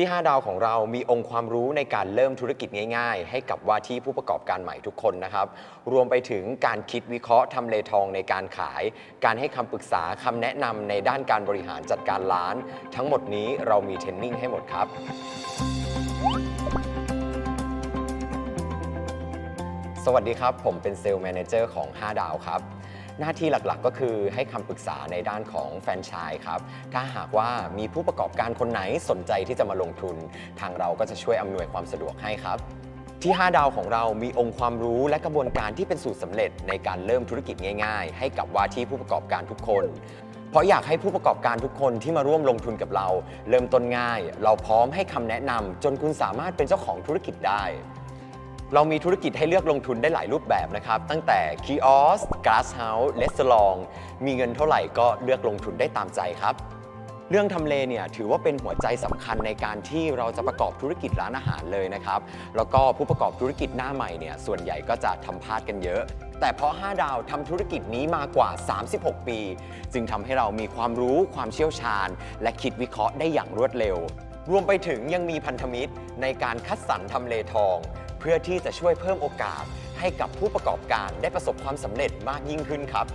ที่ 5 ดาวของเรามีองค์ความรู้ในการเริ่มธุรกิจง่าย ๆ ให้กับว่าที่ผู้ประกอบการใหม่ทุกคนนะครับ รวมไปถึงการคิดวิเคราะห์ทำเลทองในการขาย การให้คำปรึกษาคำแนะนำในด้านการบริหารจัดการร้าน ทั้งหมดนี้เรามีเทรนนิ่งให้หมดครับ สวัสดีครับ ผมเป็นเซลล์แมเนเจอร์ของ 5 ดาวครับ หน้าที่หลักๆก็คือให้คำปรึกษาในด้านของแฟรนไชส์ครับ ถ้าหากว่ามีผู้ประกอบการคนไหนสนใจที่จะมาลงทุน ทางเราก็จะช่วยอำนวยความสะดวกให้ครับที่ 5 ดาวของเรามีองค์ความรู้และกระบวนการที่เป็นสูตรสำเร็จในการเริ่มธุรกิจง่าย ๆ ให้กับว่าที่ผู้ประกอบการทุกคน เพราะอยากให้ผู้ประกอบการทุกคนที่มาร่วมลงทุนกับเรา เริ่มต้นง่าย เราพร้อมให้คำแนะนำจนคุณสามารถเป็นเจ้าของธุรกิจได้ เรามีธุรกิจให้เลือกลงทุนได้หลายรูปแบบนะครับ ตั้งแต่คีออสก a สเฮาส์เลสซอง มีเงินเท่าไหร่ก็เลือกลงทุนได้ตามใจครับ เรื่องทำเลเนี่ยถือว่าเป็นหัวใจสำคัญในการที่เราจะประกอบธุรกิจร้านอาหารเลยนะครับ แล้วก็ผู้ประกอบธุรกิจหน้าใหม่เนี่ยส่วนใหญ่ก็จะทำพลาดกันเยอะ แต่เพราะ 5 ดาวทำธุรกิจนี้มากว่า 36 ปี จึงทำให้เรามีความรู้ความเชี่ยวชาญ และคิดวิเคราะห์ได้อย่างรวดเร็ว รวมไปถึงยังมีพันธมิตรในการคัดสรรทำเลทอง เพื่อที่จะช่วยเพิ่มโอกาสให้กับผู้ประกอบการได้ประสบความสำเร็จมากยิ่งขึ้นครับ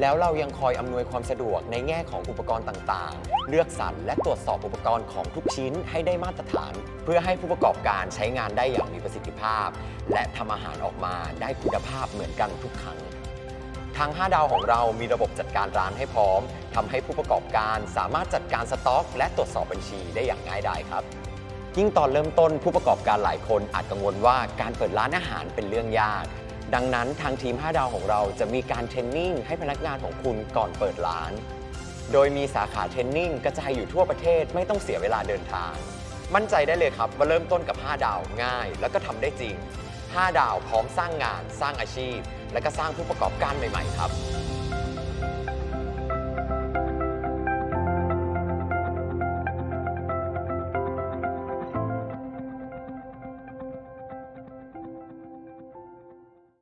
แล้วเรายังคอยอำนวยความสะดวกในแง่ของอุปกรณ์ต่างๆ เลือกสรรและตรวจสอบอุปกรณ์ของทุกชิ้นให้ได้มาตรฐาน เพื่อให้ผู้ประกอบการใช้งานได้อย่างมีประสิทธิภาพ และทำอาหารออกมาได้คุณภาพเหมือนกันทุกครั้งทาง 5 ดาวของเรามีระบบจัดการร้านให้พร้อมทำให้ผู้ประกอบการสามารถจัดการสต็อก และตรวจสอบบัญชีได้อย่างง่ายดายครับ ยิ่งตอนเริ่มต้นผู้ประกอบการหลายคนอาจกังวลว่าการเปิดร้านอาหารเป็นเรื่องยาก ดังนั้นทางทีม 5 ดาวของเราจะมีการเทรนนิ่งให้พนักงานของคุณก่อนเปิดร้าน โดยมีสาขาเทรนนิ่งกระจายอยู่ทั่วประเทศไม่ต้องเสียเวลาเดินทาง มั่นใจได้เลยครับว่าเริ่มต้นกับ 5 ดาวง่าย แล้วก็ทำได้จริง 5 ดาวพร้อมสร้างงาน สร้างอาชีพ และก็สร้างผู้ประกอบการใหม่ ๆ ครับ